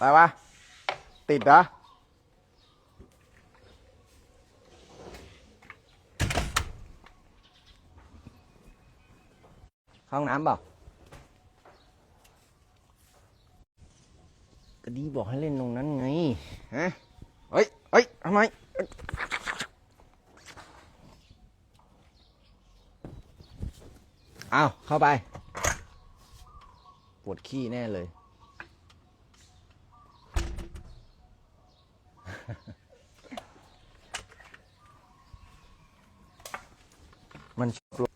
อะไรวะติดเหรอห้องน้ำเปล่าก็ดีบอกให้เล่นตรงนั้นไง ฮะ เฮ้ย เฮ้ยทำไมอ้าวเข้าไป ปวดขี้แน่เลย มันชอบลง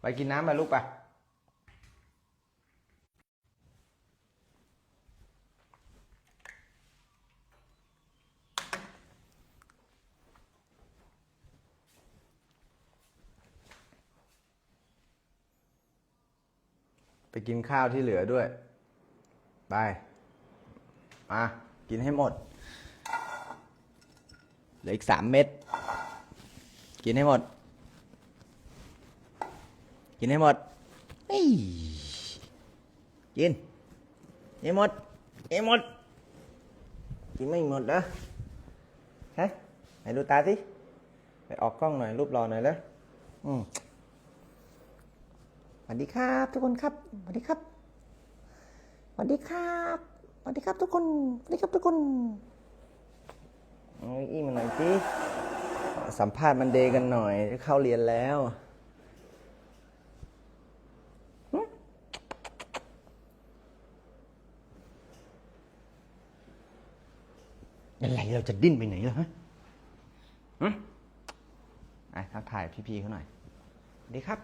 ไปกินน้ำไปลูกไปไปกินข้าวที่เหลือด้วย ไป มา กินให้หมด เหลืออีกสามเม็ด กินให้หมด กินให้หมดเฮ้ยกินให้หมดให้หมด กินไม่หมดเหรอฮะไหนดูตาสิ ไปออกกล้องหน่อย รูปรอหน่อยเลยอืมสวัสดีครับ ทุกคนครับสวัสดีครับสวัสดีครับสวัสดีครับทุกคนสวัสดีครับทุกคนเอาอีมาหน่อยสิ สัมภาษณ์มันเดย์กันหน่อย เข้าเรียนแล้วหึอะไรเราจะดิ้นไปไหนล่ะฮะหึไอ้ทักทายพี่ๆเขาหน่อยสวัสดีครับ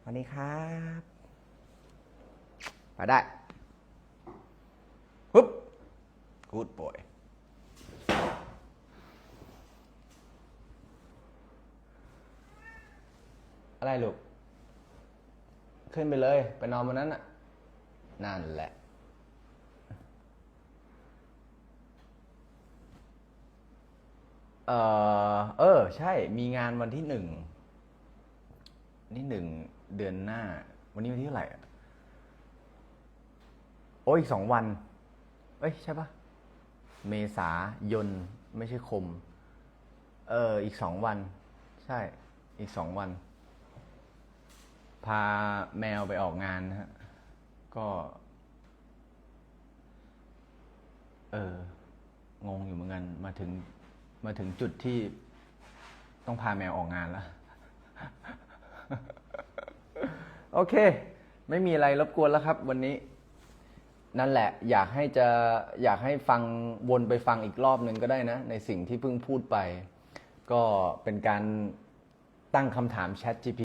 สวัสดีครับไปได้ ปุ๊บ good boy อะไรลูก ขึ้นไปเลย ไปนอนบนนั้นน่ะ นั่นแหละ เออเออ ใช่ มีงานวันที่หนึ่งนี่หนึ่งเดือนหน้า วันนี้วันที่เท่าไหร่โอ้ยอีกสองวัน เอ้ย ใช่ปะเมษายน ไม่ใช่คม เออ อีกสองวัน ใช่ อีกสองวัน พาแมวไปออกงานนะฮะ ก็ เออ งงอยู่เหมือนกัน มาถึง มาถึงจุดที่ต้องพาแมวออกงานแล้ว โอเค ไม่มีอะไรรบกวนแล้วครับ วันนี้ นั่นแหละ อยากให้จะอยากให้ฟังวนไปฟังอีกรอบหนึ่งก็ได้นะ ในสิ่งที่เพิ่งพูดไป ก็เป็นการตั้งคำถาม Chat GPT